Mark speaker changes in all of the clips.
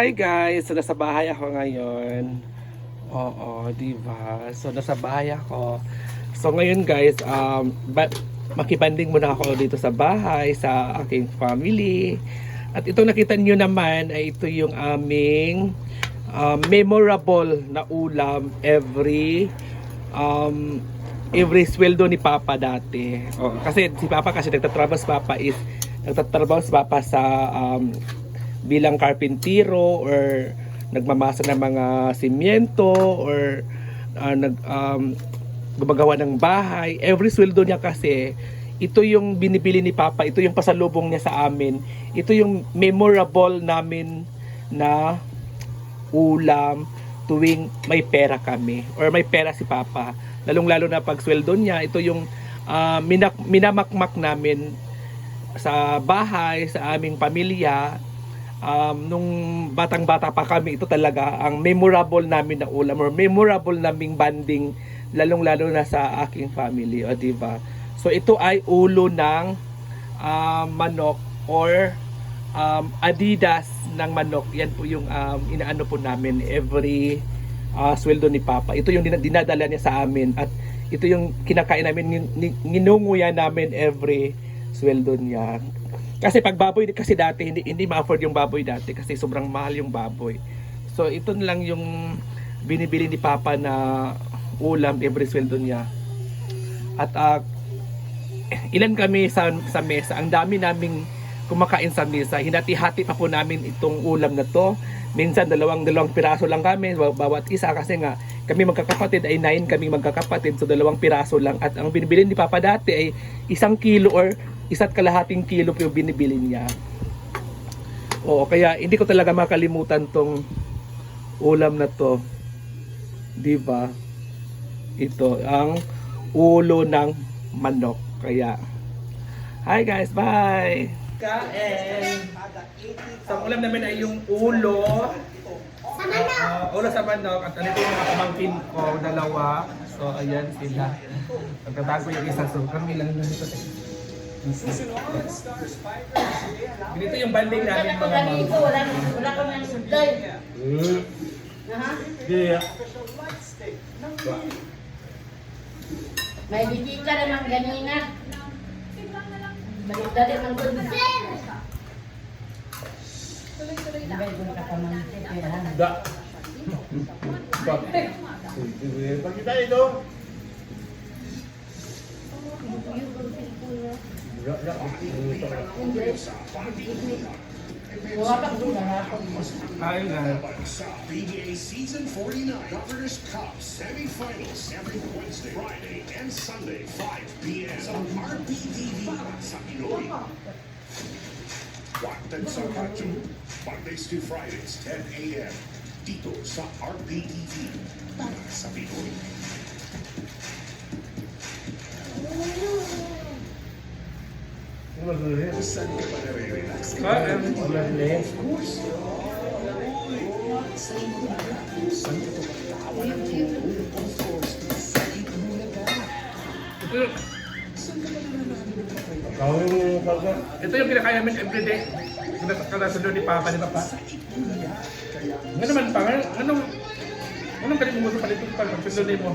Speaker 1: Hi guys! So nasa bahay ako ngayon. Oo, di ba? So nasa bahay ako. So ngayon guys, um, ba- makibanding muna ako dito sa bahay, sa aking family. At ito nakita niyo naman ay ito yung aming um, memorable na ulam every um, every sweldo ni Papa dati. Oh, kasi si Papa kasi nagtatrabaho si Papa is nagtatrabaho si Papa sa um, bilang karpintero or nagmamasa ng mga simyento or uh, nag um, gumagawa ng bahay. Every sweldo niya kasi ito yung binibili ni Papa, ito yung pasalubong niya sa amin. Ito yung memorable namin na ulam tuwing may pera kami or may pera si Papa. Lalong-lalo na pag sweldo niya, ito yung ah, minak- minamakmak namin sa bahay, sa aming pamilya. Um, nung batang-bata pa kami, ito talaga ang memorable namin na ulam or memorable naming banding lalong-lalo na sa aking family, o di ba? So ito ay ulo ng ah, manok or um, Adidas ng manok. Yan po yung um, inaano po namin every ah, sweldo ni Papa. Ito yung dina- dinadala niya sa amin at ito yung kinakain namin, nginunguya namin every sweldo niya. Kasi pag baboy kasi dati hindi hindi ma-afford yung baboy dati kasi sobrang mahal yung baboy. So ito na lang yung binibili ni Papa na ulam every sweldo niya. At ah, ilan kami sa sa mesa. Ang dami naming kumakain sa mesa. Hinati-hati pa po namin itong ulam na to. Minsan dalawang dalawang piraso lang kami baw- bawat isa kasi nga kami magkakapatid ay nine kami magkakapatid so dalawang piraso lang at ang binibili ni Papa dati ay isang kilo or isa't kalahating kilo po yung binibili niya. Oo, kaya hindi ko talaga makalimutan tong ulam na to. 'Di ba? Ito ang ulo ng manok. Kaya Hi guys, bye. Kain. So, ulam namin ay yung ulo. Ah, ulo sa manok at ano yung mga pamangkin ko, dalawa. So, ayan sila. Pagkatago yung isa. So, kami lang na nito. Ganito yung banding namin mga
Speaker 2: Wala
Speaker 1: ma'am.
Speaker 2: dito, wala wala kami ng supply. Aha. May bisita naman ganina. Balik dali ng good. Diba yung kapamangkin? Kaya,
Speaker 1: Da.
Speaker 3: Pagkita ito.
Speaker 2: Wala kang gula na ako.
Speaker 1: Ay, nga.
Speaker 4: PGA Season 49 Governors Cup semifinals every Wednesday, Friday, and Sunday, 5 p.m. sa RPTV sa Pinoy. Waktan sa Kachu, Mondays to Fridays, 10 a.m. Dito sa RPTV para sa Pinoy. Saan ka ba nare-relax?
Speaker 1: Kain.
Speaker 4: Of course. Saan ka tulog? Of course. Sa Itbulaga.
Speaker 3: Kawin mo pagka.
Speaker 1: Ito yung kinakain namin everyday. Kalasunod ni Papa, ni Papa. Nga naman pa, nga- anong, anong galing mo sa palitong pag sunod mo?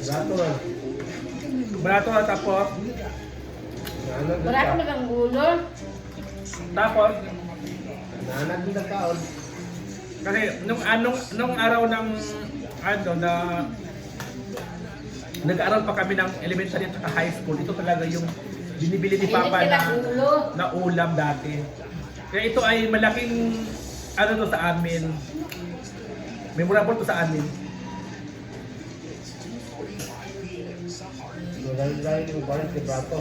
Speaker 3: Gato na.
Speaker 1: Barato na tapos,
Speaker 2: Wala kang nagang ulo.
Speaker 1: tapos,
Speaker 3: Nanag na
Speaker 1: kasi nung anong nung araw ng ano na nag-aaral pa kami ng elementary at saka high school, ito talaga yung binibili ni Papa
Speaker 2: Init
Speaker 1: na
Speaker 2: ka ulo.
Speaker 1: na ulam dati. Kaya ito ay malaking ano to sa amin. Memorable to sa amin.
Speaker 3: Dahil yung balat ni Prato.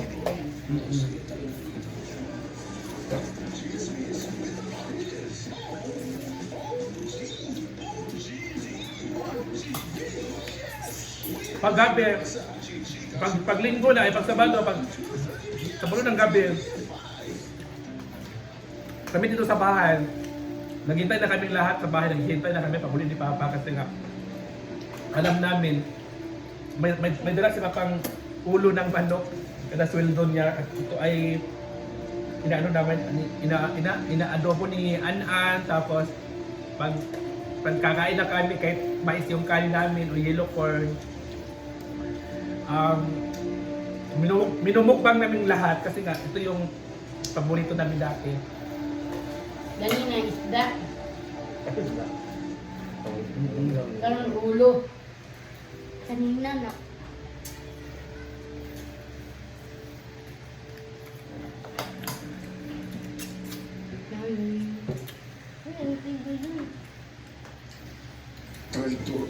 Speaker 1: Pag gabi, pag, pag linggo na, ay pag sabado, pag sabado ng gabi, kami dito sa bahay, naghintay na kaming lahat sa bahay, naghintay na kami pag huli ni Papa kasi nga, alam namin, may, may, may dala si Papang ulo ng manok, kada sweldo niya, at ito ay inaano naman, ina, ina, ina-adobo ni An-An, tapos pag pagkakain na kami kahit mais yung kanin namin o yellow corn um, minu minumukbang namin lahat kasi nga ito yung paborito namin dati.
Speaker 2: Dali na isda. Karon ulo. Kanina na.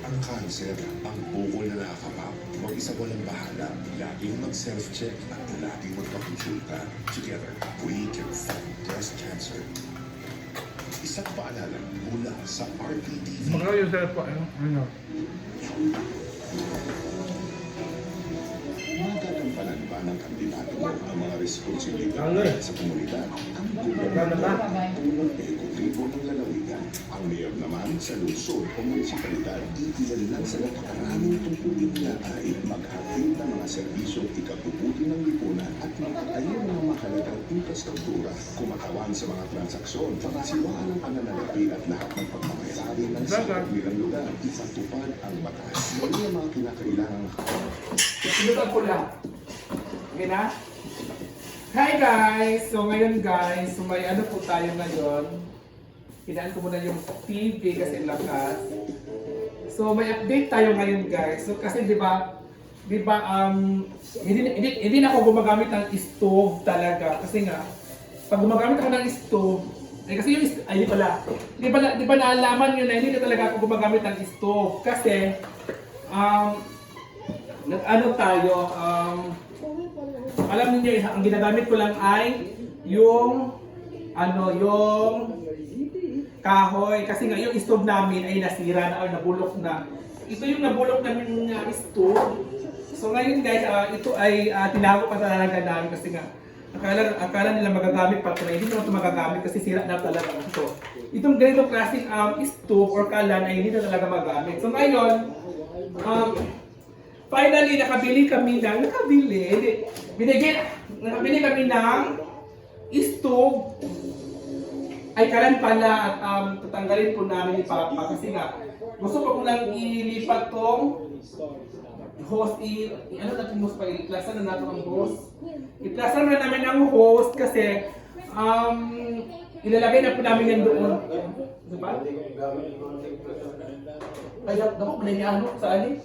Speaker 4: Ang cancer, ang bukol na nakakapap. Mag-isa walang bahala. Laging mag-self-check at laging magpakonsulta. Together, we can fight breast cancer. Isang paalala mula sa RPTV.
Speaker 1: Mga user po, ano,
Speaker 4: Ba ng kandidato ang mga responsibilidad
Speaker 3: eh?
Speaker 4: sa komunidad? Ang
Speaker 3: Ano ba?
Speaker 4: tulong ekotribo ng lalawigan. Ang mayor naman sa lungsod o munisipalidad, iilan sa napakaraming tungkulin niya ay maghatid ng mga serbisyong ikabubuti ng lipunan at magpatayo ng mga mahalagang infrastruktura, kumatawan sa mga transaksyon, pangasiwaan ng pananalapi at lahat ng pagmamayari ng sa bilang lugar, ipatupad ang batas. Yan ang mga kinakailangan
Speaker 1: Sinutan ko lang. Okay na? Hi guys! So ngayon guys, so may ano po tayo ngayon. Hinaan ko muna yung TV kasi lakas. So may update tayo ngayon guys. So kasi di ba, di ba um, hindi, hindi, hindi na ako gumagamit ng stove talaga. Kasi nga, pag gumagamit ako ng stove, eh kasi yung, st- ay di pala, di ba, di ba naalaman nyo na hindi na talaga ako gumagamit ng stove. Kasi, um, nag-ano tayo, um, alam niyo ang ginagamit ko lang ay yung ano, yung kahoy kasi nga yung stove namin ay nasira na or nabulok na. Ito yung nabulok namin nga stove. So ngayon guys, ah, ito ay uh, tinago pa talaga namin kasi nga akala, akala nila magagamit pa ito na hindi naman ito magagamit kasi sira na talaga ito. Itong ganitong klaseng um, stove or kalan ay hindi na talaga magamit. So ngayon, um, Finally, nakabili kami ng, nakabili, binigyan, nakabili kami ng stove. Ay kalan pala at um, tatanggalin po namin ni Papa kasi nga, gusto ko nang ilipat tong host, i, i- ano natin host pa, iklasan na natin ang host. Iklasan na namin ang host kasi um, ilalagay na po namin yan doon. Diba? Kaya dapat mo na niya ano, saan eh?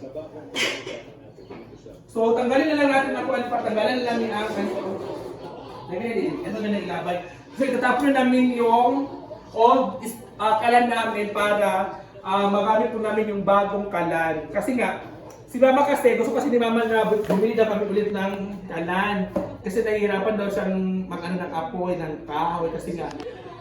Speaker 1: So, tanggalin na lang natin ako ano pa, tanggalin na lang yung ang ano. Lagyan din, ito na nailabay. So, itatapon na namin yung old ah, kalan namin para ah, magamit po namin yung bagong kalan. Kasi nga, si Mama kasi, gusto kasi ni Mama na bu- bumili daw kami ulit ng kalan. Kasi nahihirapan daw siyang mag-ano ng apoy, ng kahoy. Kasi nga,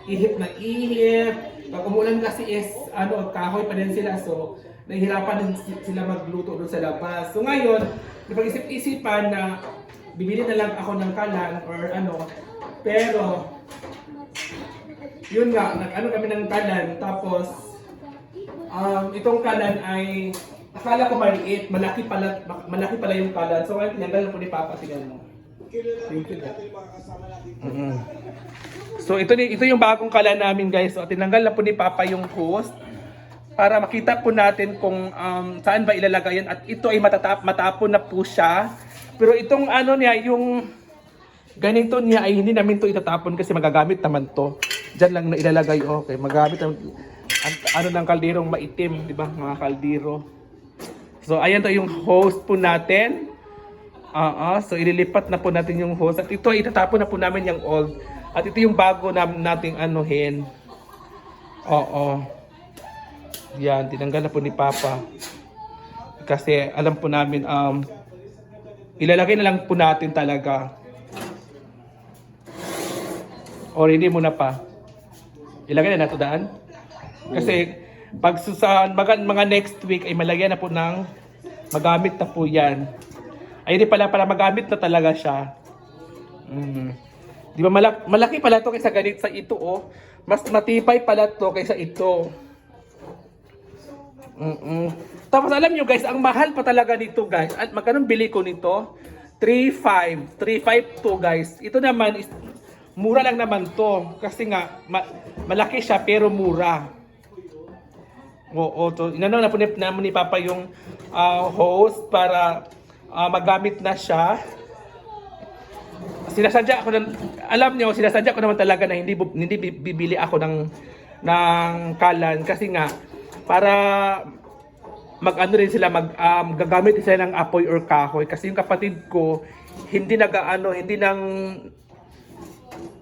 Speaker 1: ihip na ihip. Pag umulan kasi is, ano, kahoy pa din sila. So, nahihirapan din si- sila magluto doon sa labas. So ngayon, napag-isip-isipan na bibili na lang ako ng kalan or ano. Pero, yun nga, nag-ano kami ng kalan. Tapos, um, itong kalan ay, akala ko maliit, malaki pala, malaki pala yung kalan. So ngayon, tinanggal po ni Papa, tingnan mo. Thank you, Dad. Mhm. So ito ni ito yung bagong kalan namin guys. So tinanggal na po ni Papa yung host para makita po natin kung um, saan ba ilalagay yan at ito ay matatap matapon na po siya. Pero itong ano niya yung ganito niya ay hindi namin to itatapon kasi magagamit naman to. Diyan lang na ilalagay okay, magamit ang, ano ng kalderong maitim, di ba? Mga kaldero. So ayan to yung host po natin. Oo, so ililipat na po natin yung host at ito itatapon na po namin yung old. At ito yung bago na nating anuhin. Oo. Yan, tinanggal na po ni Papa. Kasi alam po namin um ilalagay na lang po natin talaga. Or hindi muna pa. Ilagay na nato daan. Kasi pag sa mga, mga next week ay malagyan na po ng magamit na po yan. Ay hindi pala pala magamit na talaga siya. Mhm. Di ba malaki, malaki pala to kaysa ganit sa ito oh. Mas matibay pala to kaysa ito. Mm Tapos alam nyo guys, ang mahal pa talaga nito guys. At magkano bili ko nito? 3.5. 3.5 to guys. Ito naman is mura lang naman to. Kasi nga ma- malaki siya pero mura. Oo, to inano na po ni, na ni Papa yung ah, host para ah, magamit na siya. Sinasadya ako ng alam niyo, sinasadya ko naman talaga na hindi hindi bi- bibili ako ng ng kalan kasi nga para mag-ano rin sila mag um, gagamit sila ng apoy or kahoy kasi yung kapatid ko hindi nag-ano, hindi nang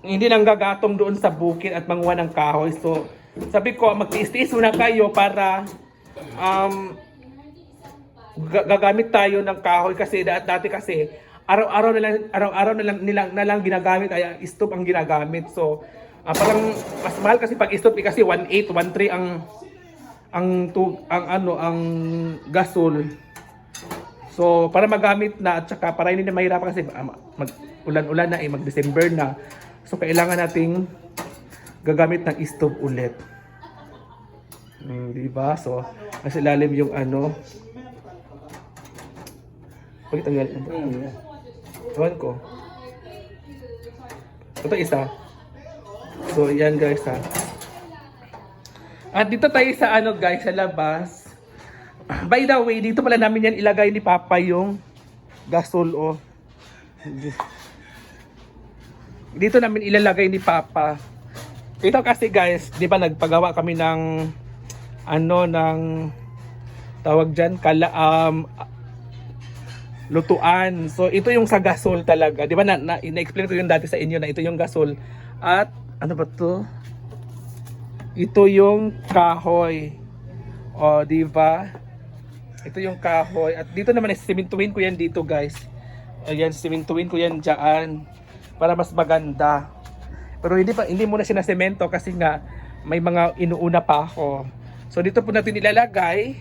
Speaker 1: hindi nang gagatong doon sa bukid at manguha ng kahoy. So, sabi ko, magtiis-tiis muna kayo para um, ga- gagamit tayo ng kahoy kasi da- dati kasi araw-araw na lang araw-araw na lang nila na lang ginagamit ay stove ang ginagamit. So, ah, parang mas mahal kasi pag stove eh, kasi 1.8, 1.3 ang ang tu, ang ano ang gasol. So, para magamit na at saka para hindi na mahirapan kasi ah, mag ulan-ulan na eh, mag-December na. So, kailangan nating gagamit ng stove ulit. Hmm, di ba? So, nasa ilalim yung ano. Bakit ang galit? Ewan ko. Ito isa. So, yan guys ha. At dito tayo sa ano guys, sa labas. By the way, dito pala namin yan ilagay ni Papa yung gasol o. Dito namin ilalagay ni Papa. Ito kasi guys, di ba nagpagawa kami ng ano ng tawag diyan kala um, lutuan. So ito yung sa gasol talaga. Di ba na, na explain ko yung dati sa inyo na ito yung gasol. At ano ba to? Ito yung kahoy. O, di ba? Ito yung kahoy. At dito naman, simintuin ko yan dito, guys. Ayan, simintuin ko yan dyan. Para mas maganda. Pero hindi pa hindi muna siya na semento kasi nga may mga inuuna pa ako. So dito po natin ilalagay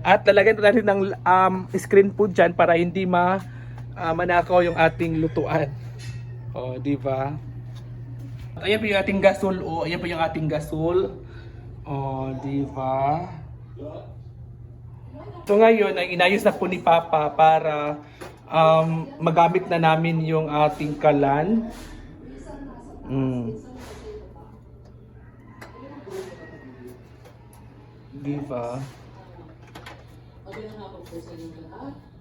Speaker 1: at lalagyan natin ng um, screen po dyan para hindi ma ah, manakaw yung ating lutuan. O, di ba? Ayan po yung ating gasol. O, ayan po yung ating gasol. O, di ba? So ngayon ay inayos na po ni Papa para um, magamit na namin yung ating kalan. Mm. Di ba?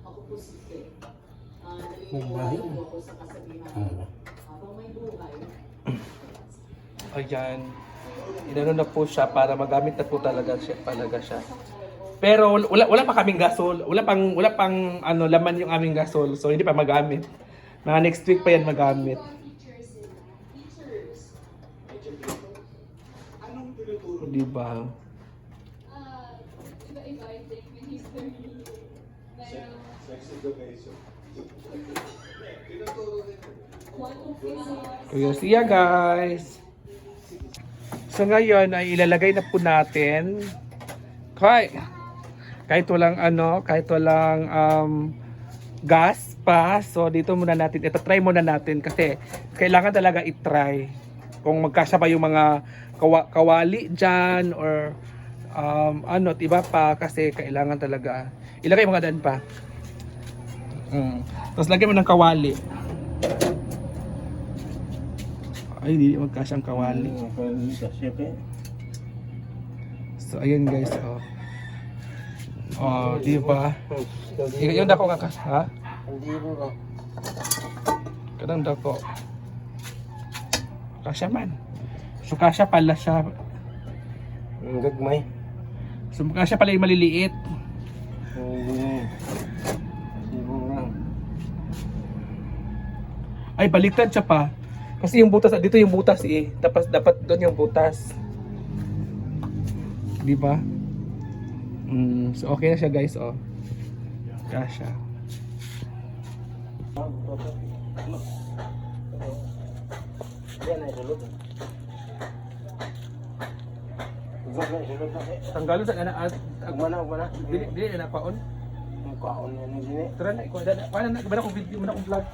Speaker 5: Ako po si Fe. Uh, naniniwala po ako sa kasabihan. Habang may buhay,
Speaker 1: Ayan. Inano na po siya para magamit na po talaga siya, talaga siya. Pero wala wala pa kaming gasol. Wala pang wala pang ano laman yung aming gasol. So hindi pa magamit. Mga next week pa yan magamit. Di ba? Kuya siya guys. So ngayon ay ilalagay na po natin kahit kahit walang ano, kahit walang um, gas pa. So dito muna natin, ito try muna natin kasi kailangan talaga i-try kung magkasya ba yung mga kawa- kawali dyan or um, ano, at iba pa kasi kailangan talaga ilagay mga daan pa. Mm. Tapos lagyan mo ng kawali. Ay, hindi magkasyang kawali. So, ayun guys, oh. Oh, di ba? Y- yung dako nga ka, ha? Kadang dako. Kasya man. So, kasya pala siya.
Speaker 3: Ang gagmay.
Speaker 1: So, kasya pala yung maliliit. Ay, baliktad siya pa. Kasi yung butas, dito yung butas eh. Dapat, dapat doon yung butas. Di ba? Mm, so okay na siya guys, oh. Kasha. Tanggalon sa anak at
Speaker 3: Agmana, agmana.
Speaker 1: dili dili na paon.
Speaker 3: Kaon yan ni Dini.
Speaker 1: Tara na iko na. Ko video mo na kong vlog.